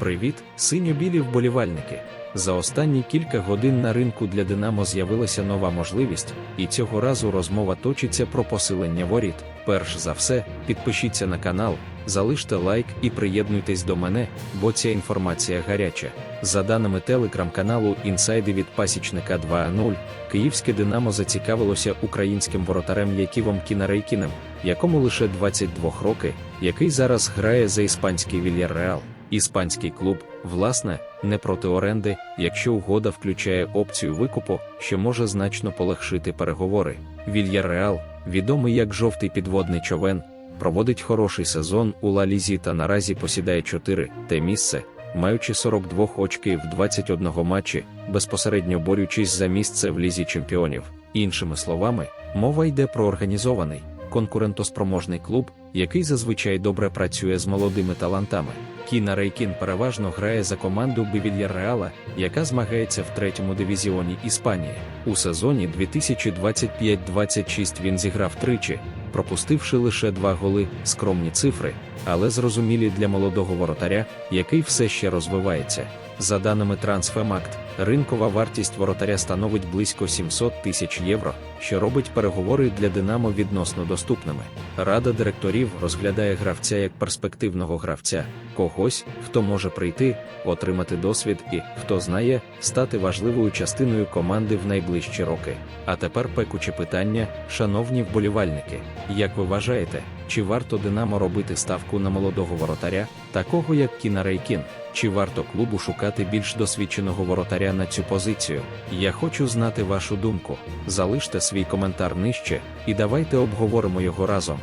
Привіт, синьо-білі вболівальники! За останні кілька годин на ринку для Динамо з'явилася нова можливість, і цього разу розмова точиться про посилення воріт. Перш за все, підпишіться на канал, залиште лайк і приєднуйтесь до мене, бо ця інформація гаряча. За даними телеграм-каналу Інсайди від пасічника 2.0, київське Динамо зацікавилося українським воротарем Яківом Кінарейкінем, якому лише 22 роки, який зараз грає за іспанський Вільярреал. Іспанський клуб, власне, не проти оренди, якщо угода включає опцію викупу, що може значно полегшити переговори. Вільярреал, відомий як жовтий підводний човен, проводить хороший сезон у Ла Лізі та наразі посідає 4 те місце, маючи 42 очки в 21 матчі, безпосередньо борючись за місце в лізі чемпіонів. Іншими словами, мова йде про організований, конкурентоспроможний клуб, який зазвичай добре працює з молодими талантами. Кіна Рейкін переважно грає за команду Бевільяреала, яка змагається в третьому дивізіоні Іспанії. У сезоні 2025-26 він зіграв тричі, пропустивши лише два голи, скромні цифри, але зрозумілі для молодого воротаря, який все ще розвивається. За даними Трансфемакт, ринкова вартість воротаря становить близько 700 тисяч євро, що робить переговори для Динамо відносно доступними. Рада директорів розглядає гравця як перспективного гравця, когось, хто може прийти, отримати досвід і, хто знає, стати важливою частиною команди в найближчі роки. А тепер пекуче питання, шановні вболівальники, як ви вважаєте, чи варто Динамо робити ставку на молодого воротаря, такого як Кіна Рейкін? Чи варто клубу шукати більш досвідченого воротаря на цю позицію? Я хочу знати вашу думку. Залиште свій коментар нижче і давайте обговоримо його разом.